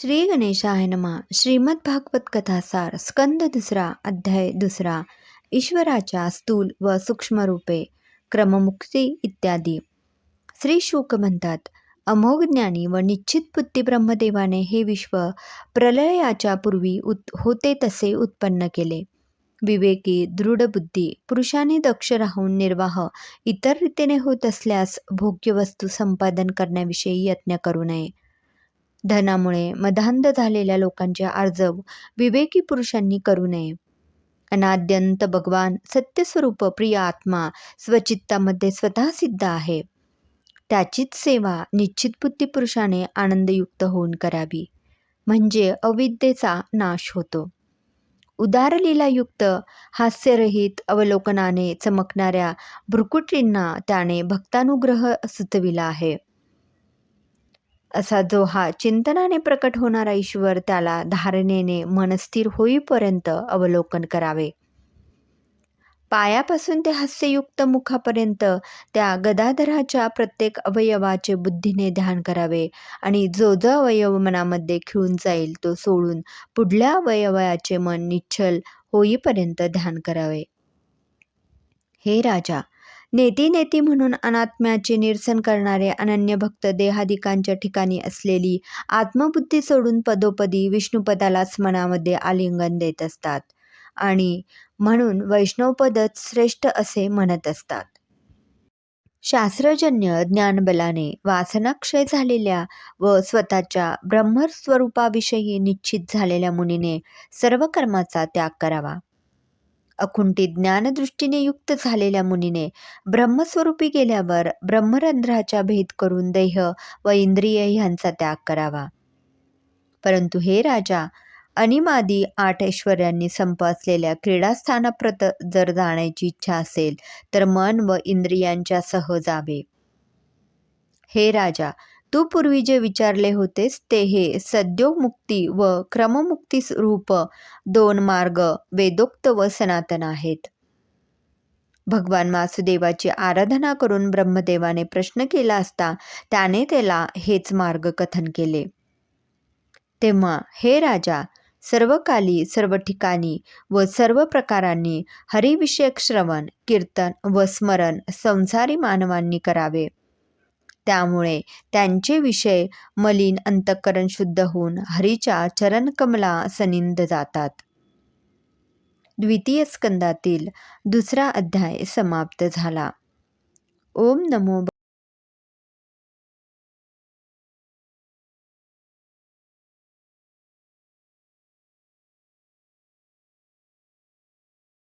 श्री गणेशाय नमा. श्रीमद भागवत कथासार स्कंद दुसरा अध्याय दुसरा ईश्वराच्या स्थूल व सूक्ष्म रूपे क्रममुक्ती इत्यादी. श्री शुक म्हणतात अमोघ ज्ञानी व निश्चित बुद्धी ब्रह्मदेवाने हे विश्व प्रलयाच्या पूर्वी उत होते तसे उत्पन्न केले. विवेकी दृढ बुद्धी पुरुषाने दक्ष राहून निर्वाह इतर रीतीने होत असल्यास भोग्य वस्तू संपादन करण्याविषयी यत्न करू नये. धनामुळे मदांध झालेल्या लोकांचे आर्जव विवेकी पुरुषांनी करू नये. अनाद्यंत भगवान सत्यस्वरूप प्रिय आत्मा स्वचित्तामध्ये स्वतः सिद्ध आहे. त्याचीच सेवा निश्चित बुद्धी पुरुषाने आनंदयुक्त होऊन करावी. म्हणजे अविद्येचा नाश होतो. उदारलीलायुक्त हास्यरहित अवलोकनाने चमकणाऱ्या भ्रुकुटींना त्याने भक्तानुग्रह सुचविला आहे. असा जो हा चिंतनाने प्रकट होणारा ईश्वर त्याला धारणेने मनस्थिर होईपर्यंत अवलोकन करावे. पायापासून ते हास्ययुक्त मुखापर्यंत त्या गदाधराच्या प्रत्येक अवयवाचे बुद्धीने ध्यान करावे आणि जो जो अवयव मनामध्ये खिळून जाईल तो सोडून पुढल्या अवयवाचे मन निश्चल होईपर्यंत ध्यान करावे. हे राजा नेती नेती म्हणून अनात्म्याचे निरसन करणारे अनन्य भक्त देहादिकांच्या ठिकाणी असलेली आत्मबुद्धी सोडून पदोपदी विष्णुपदालाच मनामध्ये आलिंगन देत असतात आणि म्हणून वैष्णवपदच श्रेष्ठ असे म्हणत असतात. शास्त्रजन्य ज्ञानबलाने वासनाक्षय झालेल्या व स्वतःच्या ब्रह्मस्वरूपाविषयी निश्चित झालेल्या मुनीने सर्व कर्माचा त्याग करावा. अखुंटी ज्ञानदृष्टीने युक्त झालेल्या मुनीने ब्रह्मस्वरूपी गेल्यावर ब्रह्मरंध्राचा भेद करून देह व इंद्रिय ह्यांचा त्याग करावा. परंतु हे राजा अनिमादी आठ ऐश्वर्यांनी संप असलेल्या क्रीडास्थानाप्रत जर जाण्याची इच्छा असेल तर मन व इंद्रियांच्या सह जावे. हे राजा तू पूर्वी जे विचारले होतेस ते हे सद्योमुक्ती व क्रममुक्ती रूप दोन मार्ग वेदोक्त व सनातन आहेत. भगवान वासुदेवाची आराधना करून ब्रह्मदेवाने प्रश्न केला असता त्याने त्याला हेच मार्ग कथन केले. तेव्हा हे राजा सर्व काली सर्व ठिकाणी व सर्व प्रकारांनी हरिविषयक श्रवण कीर्तन व स्मरण संसारी मानवांनी करावे. त्यामुळे त्यांचे विषय मलिन अंतःकरण शुद्ध होऊन हरीच्या चरणकमला सनिंद जातात. द्वितीय स्कंदातील दुसरा अध्याय समाप्त झाला. ओम नमो